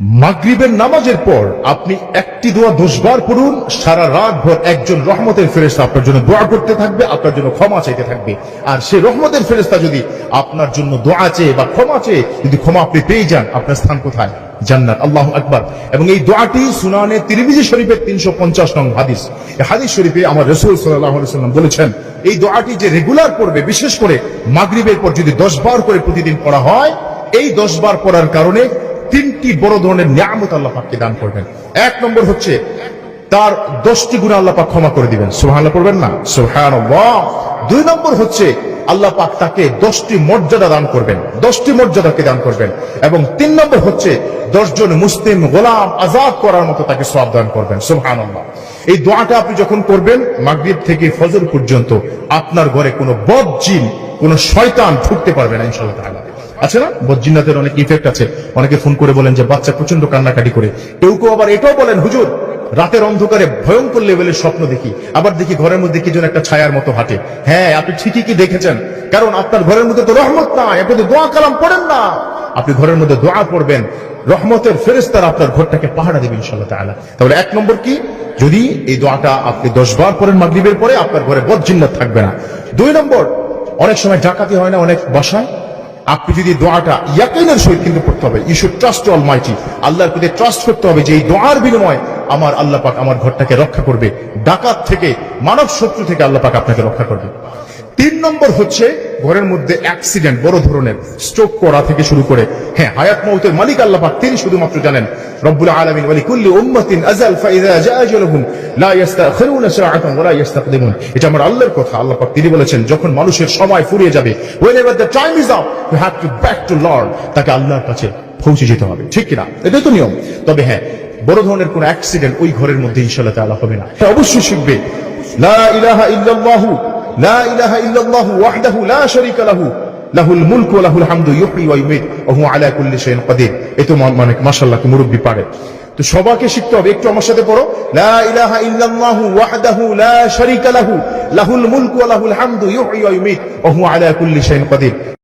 মাগরিবের নামাজের পর আপনি একটি দোয়া দশবার পড়ুন, সারা রাত ভর একজন রহমতের ফেরেস্তা আপনার জন্য দোয়া করতে থাকবে, আপনার জন্য ক্ষমা চাইতে থাকবে। আর সে রহমতের ফেরেস্তা যদি আপনার জন্য দোয়া চেয়ে বা ক্ষমা চেয়ে যদি ক্ষমা আপনি পেয়ে যান, আপনার স্থান কোথায়? জান্নাত। আল্লাহ আকবার। এবং এই দোয়াটি সুনানে তিরমিজি শরীফের তিনশো পঞ্চাশ নং হাদিস। হাদিস শরীফে আমার রসুল সাল্লাহ সাল্লাম বলেছেন, এই দোয়াটি যে রেগুলার পড়বে, বিশেষ করে মাগরিবের পর যদি দশ বার করে প্রতিদিন পড়া হয়, এই দশ বার পড়ার কারণে তিনটি বড় ধরনের নিয়ামত আল্লাহ পাককে দান করবেন। এক নম্বর হচ্ছে, তার দশটি গুণ আল্লাহ পাক ক্ষমা করে দিবেন। সোহান পড়বেন না? সোহান দুই নম্বর হচ্ছে, আল্লাহ পাক তাকে দশটি মর্যাদা দান করবেন। দশটি মর্যাদাকে দান করবেন। এবং তিন নম্বর হচ্ছে, দশজন মুসলিম গোলাম আজাদ করার মতো তাকে সব দান করবেন। সোহান এই দোয়াটা আপনি যখন করবেন, মাগরিব থেকে ফজর পর্যন্ত আপনার ঘরে কোনো বদ জিন কোনো শয়তান ঢুকতে পারবে না ইনশাল্লাহ আছে না? বজ্জিনাতের অনেক ইফেক্ট আছে। অনেকে ফোন করে বলেন যে, বাচ্চা প্রচণ্ড কান্নাকাটি করে। কেউ কেউ আবার এটাও বলেন, হুজুর, রাতের অন্ধকারে ভয়ঙ্কর লেভেলের স্বপ্ন দেখি। আবার দেখি ঘরের মধ্যে কি যেন একটা ছায়ার মতো হাঁটে। হ্যাঁ আপনি ঠিকই কি দেখেছেন? কারণ আপনার ঘরের মধ্যে তো রহমত নাই। আপনি তো দোয়া কালাম পড়েন না। আপনি ঘরের মধ্যে দোয়া পড়বেন। রহমতের ফেরেস্তার আপনার ঘরটাকে পাহারা দেবে ইনশাল্লাহ তাআলা। তাহলে এক নম্বর কি? যদি এই দোয়াটা আপনি দশ বার পড়েন মাগরিবের পরে, আপনার ঘরে বজ্জিন্নাত থাকবে না। দুই নম্বর, অনেক সময় ডাকাতি হয় না অনেক বাসায়? আপনি যদি দোয়াটা ইয়াকিনের সহিত কিন্তু পড়তে হবে you should trust almighty আল্লাহর প্রতি ট্রাস্ট করতে হবে যে এই দোয়ার বিনিময় আমার আল্লাহ পাক আমার ঘরটাকে রক্ষা করবে। ডাকাত থেকে, মানব শত্রু থেকে আল্লাহ পাক আপনাকে রক্ষা করবে। তিন নম্বর হচ্ছে ঘরের মধ্যে অ্যাক্সিডেন্ট বড় ধরনের স্ট্রোক করা থেকে শুরু করে হ্যাঁ হায়াত মৌতের মালিক আল্লাহ তিনি শুধুমাত্র জানেন বলেছেন, যখন মানুষের সময় ফুরিয়ে যাবে তাকে আল্লাহর কাছে পৌঁছে যেতে হবে, ঠিক কিনা? তবে হ্যাঁ বড় ধরনের অ্যাক্সিডেন্ট ওই ঘরের মধ্যে হবে না। অবশ্যই শিখবে لا إله إلا পারে। তো সবাইকে শিখতে হবে, একটু আমার সাথে পড়ো। লা ইলাহা ইল্লাল্লাহু ওয়াহদাহু লাহুল মুলক ওয়া লাহুল হামদু, ইউহয়ি আলা কুল্লি শাইইন কাদির।